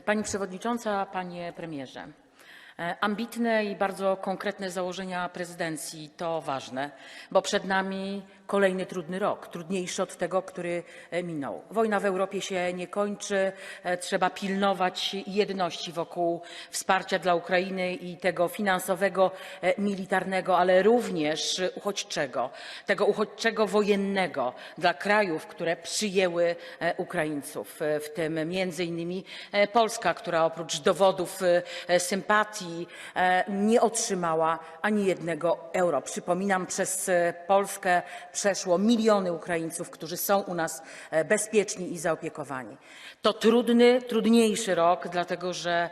Pani Przewodnicząca, Panie Premierze. E, Ambitne i bardzo konkretne założenia prezydencji. To ważne, bo przed nami kolejny trudny rok, trudniejszy od tego, który e, minął. Wojna w Europie się nie kończy, e, trzeba pilnować jedności wokół wsparcia dla Ukrainy i tego finansowego, militarnego, ale również uchodźczego, tego uchodźczego wojennego dla krajów, które przyjęły Ukraińców, w tym między innymi Polska, która oprócz dowodów sympatii e, nie otrzymała ani jednego euro. Przypominam, przez e, Polskę przeszło miliony Ukraińców, którzy są u nas e, bezpieczni i zaopiekowani. To trudny, trudniejszy rok, dlatego że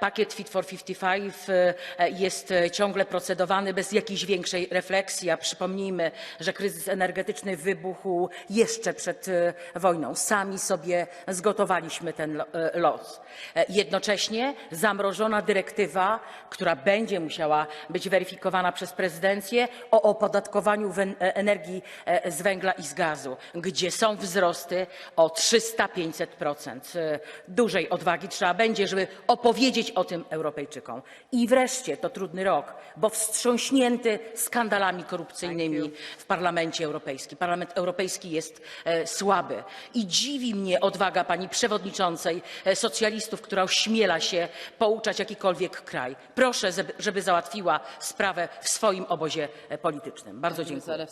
pakiet Fit for 55 e, jest ciągle procedowany bez jakiejś większej refleksji, a przypomnijmy, że kryzys energetyczny wybuchł jeszcze przed wojną. Sami sobie zgotowaliśmy ten lo- los. Jednocześnie zamrożona dyrektywa, która będzie musiała być weryfikowana przez prezydencję o opodatkowaniu e, energii e, z węgla i z gazu, gdzie są wzrosty o 300-500%. E, Dużej odwagi trzeba będzie, żeby opowiedzieć o tym Europejczykom. I wreszcie to trudny rok, bo wstrząśnięty skandalami korupcyjnymi w Parlamencie Europejskim. Parlament Europejski jest słaby i dziwi mnie odwaga pani przewodniczącej socjalistów, która ośmiela się pouczać jakikolwiek kraj. Proszę, żeby- załatwiła sprawę w swoim obozie e, politycznym. Bardzo dziękuję.